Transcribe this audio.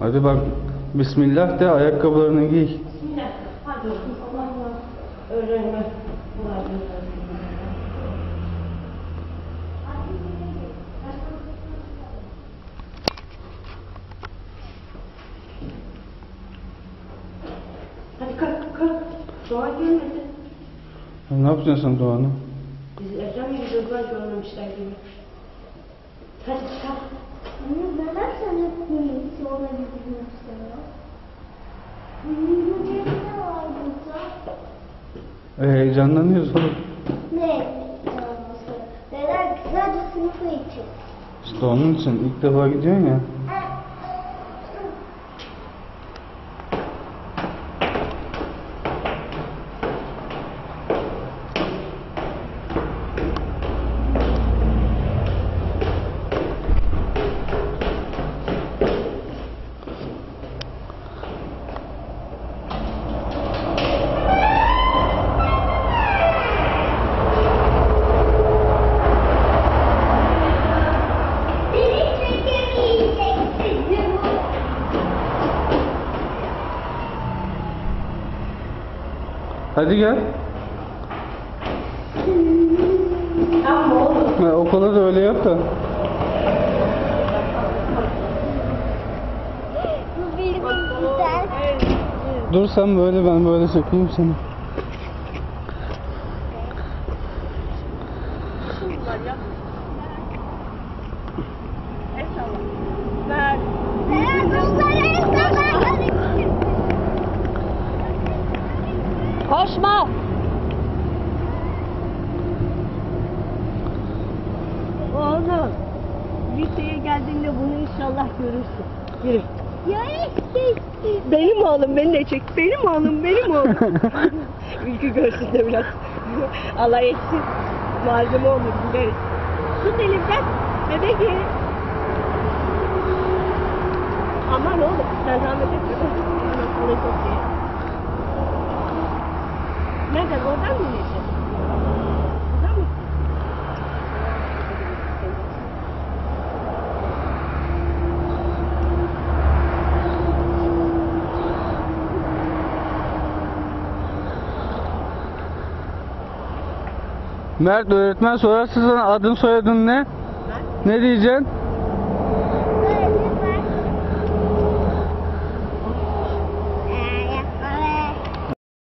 Hadi bak. Bismillah de ayakkabılarını giy. Bismillah. Hadi. Allah'ım. Öğrenme. Hadi kalk kalk. Doğa gelmedi. Ya Ne yapacaksın sen Doğan'ı? Biz mi gidiyoruz lan görmemişler gibi. Hadi çıkar. Anne neden sen hep birlikte heyecanlanıyoruz oğlum. Ne? Olması. Neden? Sadece sınıfı için. İşte onun için ilk defa gidiyorsun ya. Hadi gel. Ha, okula da öyle yap da. Dur sen böyle ben böyle çekeyim seni. Ben Oğlum. Liseye geldiğinde bunu inşallah görürsün. Yürü. Ya. Benim oğlum beni de çek. Benim oğlum benim oğlum. Ülkü görsün de biraz. Allah etsin. Malzeme olur gideriz. Tut elimden. Bebeğim. Aman oğlum sen zahmet etme. Sana çok iyi. Nereden oradan mı yiyeceksin? Buradan mı? Mert öğretmen sorarsa sana adın soyadın ne? Ne diyeceksin?